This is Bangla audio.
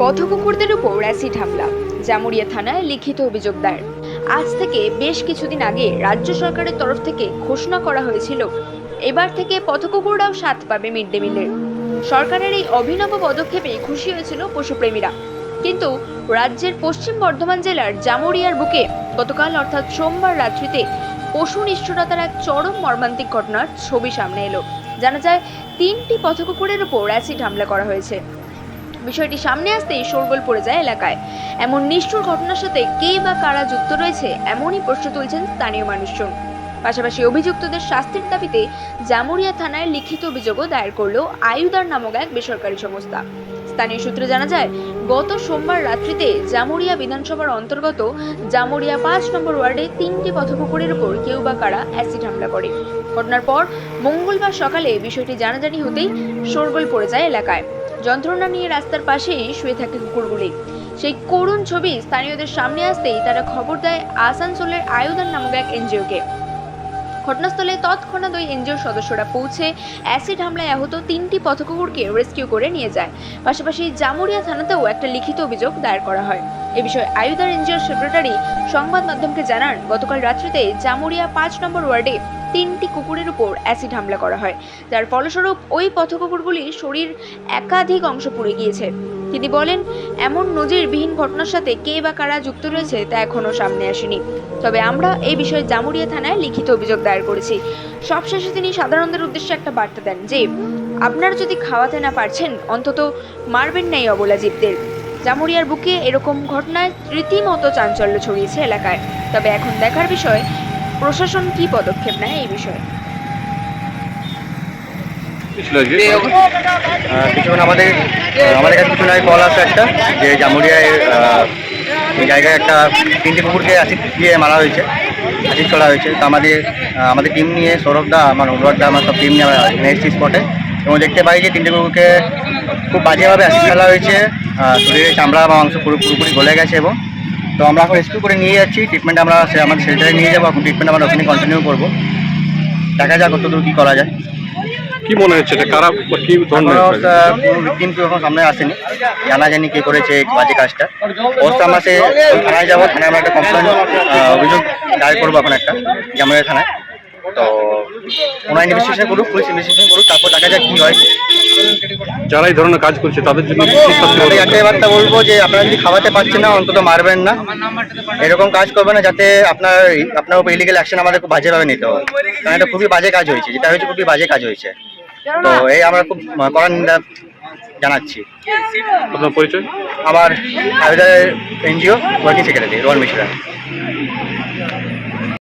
পথকুকুরদের উপর অ্যাসিড হামলা, জামুরিয়া থানায় লিখিত অভিযোগ দায়ের। আজ থেকে বেশ কিছুদিন আগে রাজ্য সরকারের তরফ থেকে ঘোষণা করা হয়েছিল, এবার থেকে পথকুকুররাও স্বাদ পাবে মিড ডে মিলের সরকারের এই অভিনব পদক্ষেপে খুশি হয়েছিল পশুপ্রেমীরা। কিন্তু রাজ্যের পশ্চিম বর্ধমান জেলার জামুরিয়ার বুকে গতকাল অর্থাৎ সোমবার রাত্রিতে পশু নিষ্ঠুরতার এক চরম মর্মান্তিক ঘটনার ছবি সামনে এলো। জানা যায়, তিনটি পথকুকুরের উপর অ্যাসিড হামলা করা হয়েছে। বিষয়টি সামনে আসতেই শোরগোল পড়ে যায় এলাকায়। এমন নিষ্ঠুর ঘটনার সাথে কে বা কারা যুক্ত রয়েছে, এমনই প্রশ্ন তুলছেন স্থানীয় মানুষজন। পাশাপাশি অভিযুক্তদের শাস্তির দাবিতে জামুরিয়া থানায় লিখিত অভিযোগও দায়ের করল আয়ুদার নামক এক বেসরকারি সংস্থা। স্থানীয় সূত্রে জানা যায়, গত সোমবার রাত্রিতে জামুরিয়া বিধানসভার অন্তর্গত জামুরিয়া পাঁচ নম্বর ওয়ার্ডে তিনটি পথপুকুরের উপর কেউ বা কারা অ্যাসিড হামলা করে। ঘটনার পর মঙ্গলবার সকালে বিষয়টি জানাজানি হতেই শোরগোল পড়ে যায় এলাকায়। যন্ত্রণা নিয়ে রাস্তার পাশেই শুয়ে থাকে কুকুরগুলি। সেই করুণ ছবি স্থানীয়দের সামনে আসতেই তারা খবর দেয় আসানসোলের আয়ুদান নামক এক এনজিওকে। ঘটনাস্থলে তৎক্ষণাৎ ওই এনজিওর সদস্যরা পৌঁছে অ্যাসিড হামলায় আহত তিনটি পথকুকুরকে রেস্কিউ করে নিয়ে যায়। পাশাপাশি জামুরিয়া থানাতেও একটা লিখিত অভিযোগ দায়ের করা হয়। এ বিষয়ে আয়ুদার এনজিওর সেক্রেটারি সংবাদ মাধ্যমকে জানান, গতকাল রাত্রিতে জামুরিয়া পাঁচ নম্বর ওয়ার্ডে তিনটি কুকুরের উপর অ্যাসিড হামলা করা হয়। যার ফলস্বরূপ ওই পথকুকুরগুলি শরীর একাধিক অংশ পুড়ে গিয়েছে। তিনি বলেন, এমন নজিরবিহীন ঘটনার সাথে কে বা কারা যুক্ত রয়েছে তা এখনও সামনে আসেনি। তবে আমরা এই বিষয়ে জামুরিয়া থানায় লিখিত অভিযোগ দায়ের করেছি। সবশেষে তিনি সাধারণদের উদ্দেশ্যে একটা বার্তা দেন যে, আপনারা যদি খাওয়াতে না পারছেন, অন্তত মারবেন নাই অবলা জীবদের। জামুরিয়ার বুকে এরকম ঘটনায় রীতিমতো চাঞ্চল্য ছড়িয়েছে এলাকায়। তবে এখন দেখার বিষয়, প্রশাসন কি পদক্ষেপ নেয় এই বিষয়ে? কিছুক্ষণ আমাদের আমাদের কাছে নয় কল আসে একটা, যে জামুরিয়ায় জায়গায় একটা তিনটে কুকুরকে অ্যাসিড দিয়ে মারা হয়েছে অ্যাসিড করা হয়েছে। তো আমাদের আমাদের টিম নিয়ে সৌরভদা আমার অনুরাগদা আমার সব টিম নিয়ে আমরা স্পটে এবং দেখতে পাই যে তিনটে কুকুরকে খুব বাজেভাবে অ্যাসিড ফেলা হয়েছে। আহ, শরীরে চামড়া বা মাংস পুরো পুরোপুরি গলে গেছে এবং তো আমরা এখন রেস্কিউ করে নিয়ে যাচ্ছি। ট্রিটমেন্ট আমরা সে আমাদের সেন্টারে নিয়ে যাব। এখন ট্রিটমেন্ট আমরা ওখানে কন্টিনিউ করব। দেখা যাক কতদূর কী করা যায়। কি মনে হচ্ছে এটা? কারা বা কি ধরনের এখনও কোনো ভিকটিম কেউ এখন সামনে আসেনি। জানা জানি কে করেছে বাজে কাজটা। অবশ্য আমরা সে থানায় যাব। থানায় আমরা একটা কমপ্লেন অভিযোগ দায়ের করব এখন একটা জামুরিয়া থানায়। তো ওনার ইনভেস্টিগেশন করুক পুলিশ ইনভেস্টিগেশন করুক তারপর দেখা যাক কী হয়। যারা এই ধরনের কাজ করছে তাদের জন্য আমি একটাই বার্তা বলব যে আপনারা যদি খাওয়াতে পারছেন না অন্তত মারবেন না। এরকম কাজ করবেন না যাতে আপনার আপনার উপর ইলিগেল অ্যাকশন আমাদের খুব বাজেভাবে নিতে হবে কারণ এটা খুবই বাজে কাজ হয়েছে যেটা হয়েছে খুবই বাজে কাজ হয়েছে। তো এই আমরা খুব কড়া নিন্দা জানাচ্ছি। আপনার পরিচয়? আমার NGO working secretary Rohan Mishra.